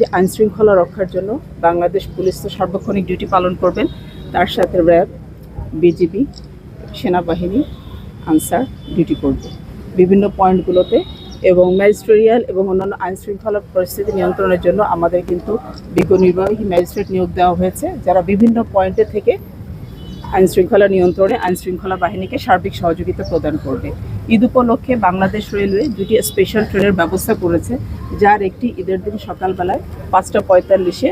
যে আইন শৃঙ্খলা রক্ষার জন্য বাংলাদেশ পুলিশ তো সার্বক্ষণিক ডিউটি পালন করবেন, তার সাথে র্যাব, বিজিবি, সেনাবাহিনী, আনসার ডিউটি করবে। বিভিন্ন পয়েন্টগুলোতে এবং ম্যাজিস্ট্রেরিয়াল এবং অন্যান্য আইন শৃঙ্খলা পরিস্থিতি নিয়ন্ত্রণের জন্য আমাদের কিন্তু বিজ্ঞ নির্বাহী ম্যাজিস্ট্রেট নিয়োগ দেওয়া হয়েছে, যারা বিভিন্ন পয়েন্টে থেকে আইন শৃঙ্খলা নিয়ন্ত্রণে আইন শৃঙ্খলা বাহিনীকে সার্বিক সহযোগিতা প্রদান করবে। ঈদ উপলক্ষে বাংলাদেশ রেলওয়ে দুটি স্পেশাল ট্রেনের ব্যবস্থা করেছে। যার একটি ঈদের দিন সকালবেলায় পাঁচটা পঁয়তাল্লিশে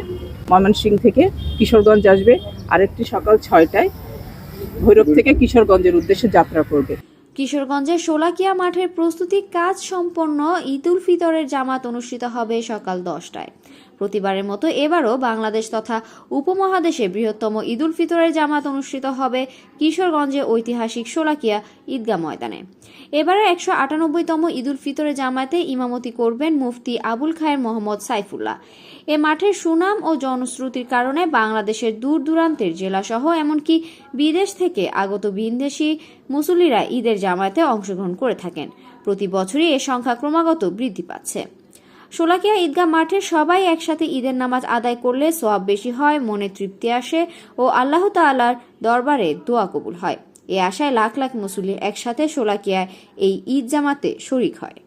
ময়মনসিংহ থেকে কিশোরগঞ্জ আসবে। আরেকটি সকাল ছয়টায় ভৈরব থেকে কিশোরগঞ্জের উদ্দেশ্যে যাত্রা করবে। কিশোরগঞ্জের শোলাকিয়া মাঠের প্রস্তুতি কাজ সম্পন্ন ঈদ উল ফিতরের জামাত অনুষ্ঠিত হবে সকাল দশটায়। প্রতিবারের মতো এবারও বাংলাদেশ তথা উপমহাদেশে বৃহত্তম ঈদ উল ফিতরের জামাত অনুষ্ঠিত হবে কিশোরগঞ্জে ঐতিহাসিক শোলাকিয়া ঈদগাহ ময়দানে। এবারে একশো আটানব্বইতম ঈদ উল ফিতরের জামাতে ইমামতি করবেন মুফতি আবুল খায়ের মোহাম্মদ সাইফুল্লাহ। এ মাঠের সুনাম ও জনশ্রুতির কারণে বাংলাদেশের দূর দূরান্তের জেলাসহ এমনকি বিদেশ থেকে আগত বিদেশি মুসল্লিরা ঈদের জামায়াতে অংশগ্রহণ করে থাকেন। প্রতি বছরই এ সংখ্যা ক্রমাগত বৃদ্ধি পাচ্ছে। শোলাকিয়া ঈদগাহ মাঠে সবাই একসাথে ঈদের নামাজ আদায় করলে সোয়াব বেশি হয়, মনে তৃপ্তি আসে ও আল্লাহ তাল্লার দরবারে দোয়া কবুল হয়। এ আশায় লাখ লাখ মুসল্লি একসাথে শোলাকিয়ায় এই ঈদ জামাতে শরিক হয়।